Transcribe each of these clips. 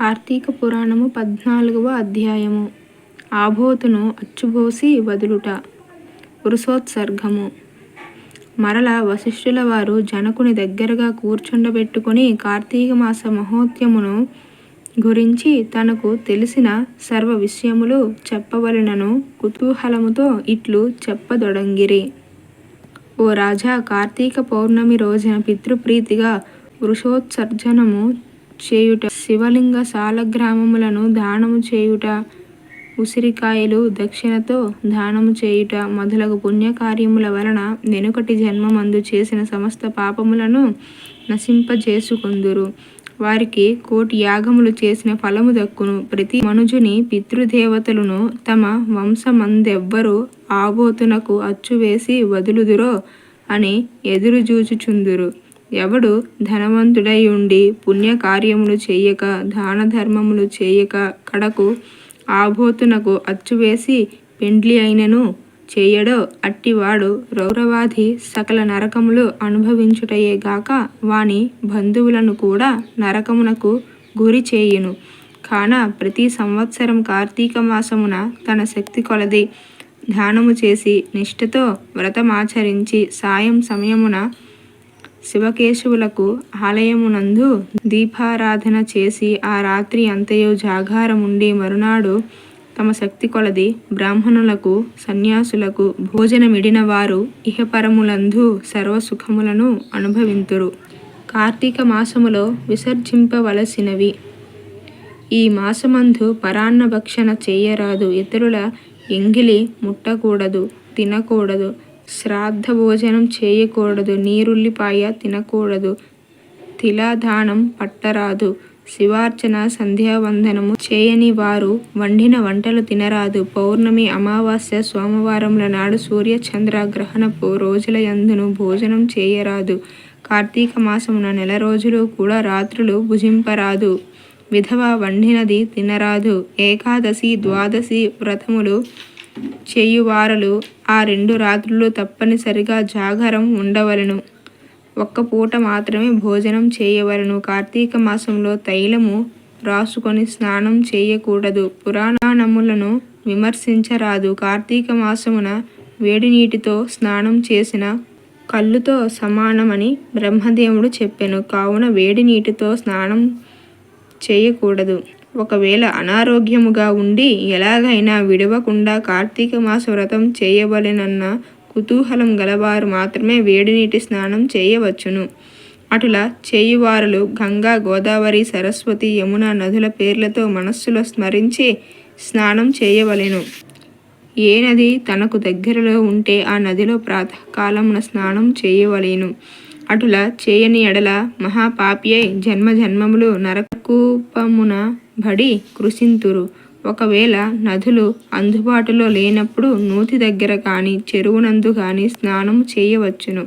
కార్తీక పురాణము పద్నాలుగవ అధ్యాయము. ఆబోతును అచ్చుబోసి వదులుట. వృషోత్సర్గము మరల వశిష్ఠుల వారు జనకుని దగ్గరగా కూర్చుండబెట్టుకుని కార్తీక మాస మహోత్యమును గురించి తనకు తెలిసిన సర్వ విషయములు చెప్పవలెనను కుతూహలముతో ఇట్లు చెప్పదొడంగిరి. ఓ రాజా కార్తీక పౌర్ణమి రోజున పితృప్రీతిగా వృషోత్సర్జనము చేయుట శివలింగ సాలగ్రామములను దానము చేయుట ఉసిరికాయలు దక్షిణతో దానము చేయుట మొదలగు పుణ్యకార్యముల వలన వెనుకటి జన్మమందు చేసిన సమస్త పాపములను నశింపజేసుకుందురు. వారికి కోటి యాగములు చేసిన ఫలము దక్కును. ప్రతి మనుజుని పితృదేవతలను తమ వంశమందెవ్వరు ఆబోతునకు అచ్చువేసి వదులుదురో అని ఎదురుజూచుచుందురు ఎవడు ధనవంతుడై ఉండి పుణ్యకార్యములు చేయక దాన ధర్మములు చేయక కడకు ఆబోతునకు అచ్చువేసి పెండ్లి అయినను చేయడో అట్టివాడు రౌరవాది సకల నరకములు అనుభవించుటయే గాక వాని బంధువులను కూడా నరకమునకు గురి చేయును. కాన ప్రతి సంవత్సరం కార్తీక మాసమున తన శక్తి కొలది. ధ్యానము చేసి నిష్ఠతో వ్రతమాచరించి సాయం సమయమున శివకేశవులకు ఆలయమునందు దీపారాధన చేసి ఆ రాత్రి అంతయు జాగారముండి మరునాడు తమ శక్తి కొలది బ్రాహ్మణులకు సన్యాసులకు భోజనమిడిన వారు ఇహపరములందు సర్వసుఖములను అనుభవింతురు. కార్తీక మాసములో విసర్జింపవలసినవి. ఈ మాసమందు పరాన్న భక్షణ చేయరాదు. ఇతరుల ఎంగిలి ముట్టకూడదు తినకూడదు. శ్రాద్ధ భోజనం చేయకూడదు నీరుల్లిపాయ తినకూడదు తిలాదానం పట్టరాదు శివార్చన సంధ్యావందనము చేయని వారు వండిన వంటలు తినరాదు. పౌర్ణమి అమావాస్య సోమవారముల నాడు సూర్య చంద్ర గ్రహణపు రోజుల యందును భోజనం చేయరాదు. కార్తీక మాసమున నెల రోజులు కూడా రాత్రులు భుజింపరాదు. విధవ వండినది తినరాదు. ఏకాదశి ద్వాదశి వ్రతములు చేయువారలు ఆ రెండు రాత్రులు తప్పనిసరిగా జాగరం ఉండవలెను. ఒక్క పూట మాత్రమే భోజనం చేయవలెను. కార్తీక మాసంలో తైలము రాసుకొని స్నానం చేయకూడదు. పురాణములను విమర్శించరాదు. కార్తీక మాసమున వేడి నీటితో స్నానం చేసిన కళ్ళుతో సమానమని బ్రహ్మదేవుడు చెప్పెను. కావున వేడి నీటితో స్నానం చేయకూడదు. ఒకవేళ అనారోగ్యముగా ఉండి ఎలాగైనా విడవకుండా కార్తీక మాస వ్రతం చేయవలెనన్న కుతూహలం గలవారు మాత్రమే వేడినీటి స్నానం చేయవచ్చును. అటులా చేయువారులు గంగా గోదావరి సరస్వతి యమున నదుల పేర్లతో మనస్సులో స్మరించి స్నానం చేయవలెను. ఏ నది తనకు దగ్గరలో ఉంటే ఆ నదిలో ప్రాతకాలమున స్నానం చేయవలేను. అటులా చేయని ఎడల మహాపాప్యై జన్మ జన్మములు కూపమున బడి కృషింతురు ఒకవేళ నదులు అందుబాటులో లేనప్పుడు నూతి దగ్గర కానీ చెరువునందు కానీ స్నానం చేయవచ్చును.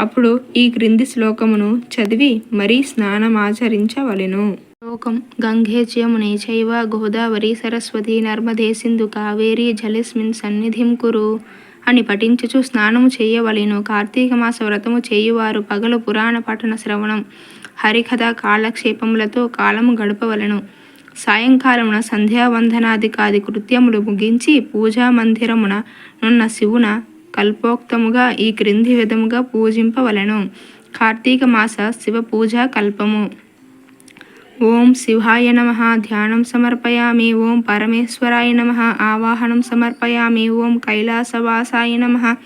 అప్పుడు ఈ క్రింది శ్లోకమును చదివి మరీ స్నానమాచరించవలెను. శ్లోకం గంగే యమునే చైవ గోదావరి సరస్వతి నర్మదే సింధు కావేరి జలిస్మిన్ సన్నిధిం కురు అని పఠించుచు స్నానము చేయవలెను. కార్తీక మాస వ్రతము చేయువారు పగలు పురాణ పఠన శ్రవణం. హరికథ కాలక్షేపములతో కాలము గడపవలను. సాయంకాలమున సంధ్యావందనాధికాది కృత్యములు ముగించి పూజా మందిరమున నున్న శివున కల్పోక్తముగా ఈ క్రింది విధముగా పూజింపవలెను. కార్తీక మాస శివ పూజా కల్పము. ఓం శివాయ నమ ధ్యానం సమర్పయామి. ఓం పరమేశ్వరాయ నమ ఆవాహనం సమర్పయామి. ఓం కైలాసవాసాయ నమ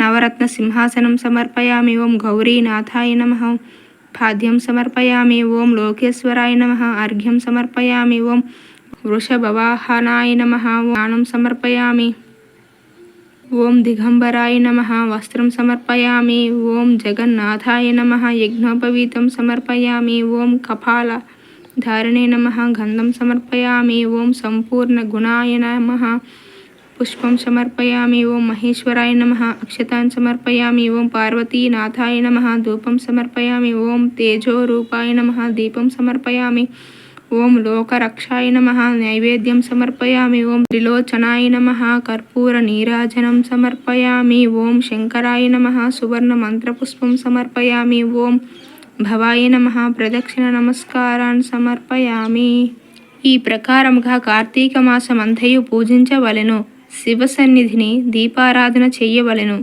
నవరత్న సింహాసనం సమర్పయామి. ఓం గౌరీనాథాయ నమ. పాద్యం సమర్పయామి ఓం లోకేశ్వరాయ నమ అర్ఘ్యం సమర్పయామి ఓం వృషభవాహనాయ నమ దానం సమర్పయామి ఓం దిగంబరాయ నమ వస్త్రం సమర్పయామి ఓం జగన్నాథాయ నమ యజ్ఞోపవీతం సమర్పయామి ఓం కపాల ధారణే నమ గంధం సమర్పయామి ఓం సంపూర్ణ గుణాయ నమ పుష్పం సమర్పయామి ఓం మహేశ్వరాయ నమ అక్షతాన్ సమర్పయామి ఓం పార్వతీనాథాయ నమ ధూపం సమర్పయామి ఓం తేజో రూపాయ నమ దీపం సమర్పయామి ఓం లోకరక్షాయ నమ నైవేద్యం సమర్పయామి ఓం త్రిలోచనాయ నమ కర్పూర నీరాజనం సమర్పయామి ఓం శంకరాయ నమ సువర్ణ మంత్రపుష్పం సమర్పయామి ఓం భవాయ నమ ప్రదక్షిణ నమస్కారాన్ సమర్పయామి. ఈ ప్రకారముగా కార్తీక మాసమంతయు పూజించవలెను. శివ సన్నిధిని దీపారాధన చెయ్యవలెను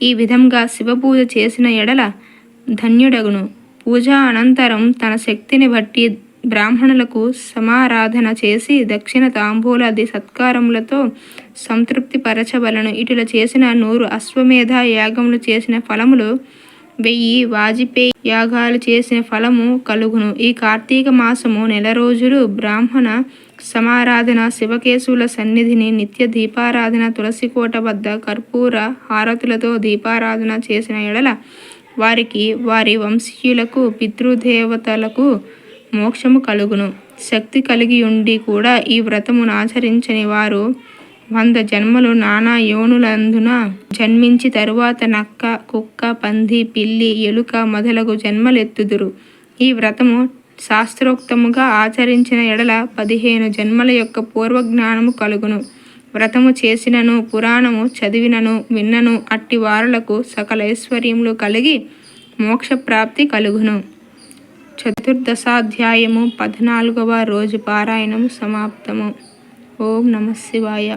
ఈ విధంగా శివపూజ చేసిన ఎడల ధన్యుడగును. పూజ అనంతరం తన శక్తిని బట్టి బ్రాహ్మణులకు సమారాధన చేసి దక్షిణ తాంబూలాది సత్కారములతో సంతృప్తి పరచవలను ఇటుల చేసిన నూరు అశ్వమేధ యాగములు చేసిన ఫలములు వెయ్యి వాజిపేయి యాగాలు చేసిన ఫలము కలుగును. ఈ కార్తీక మాసము నెల రోజులు బ్రాహ్మణ సమారాధన శివకేశవుల సన్నిధిని నిత్య దీపారాధన తులసికోట వద్ద కర్పూర హారతులతో దీపారాధన చేసిన ఎడల వారికి వారి వంశీయులకు పితృదేవతలకు మోక్షము కలుగును. శక్తి కలిగి ఉండి కూడా ఈ వ్రతమును ఆచరించని వారు వంద జన్మలు నానా యోనులందున జన్మించి తరువాత నక్క కుక్క పంది పిల్లి ఎలుక మొదలగు జన్మలెత్తుదురు. ఈ వ్రతము శాస్త్రోక్తముగా ఆచరించిన ఎడల పదిహేను జన్మల యొక్క పూర్వజ్ఞానము కలుగును. వ్రతము చేసినను పురాణము చదివినను విన్నను అట్టి వారులకు సకల ఐశ్వర్యములు కలిగి మోక్షప్రాప్తి కలుగును. చతుర్దశాధ్యాయము పద్నాలుగవ రోజు పారాయణము సమాప్తము. ఓం నమ శివాయ.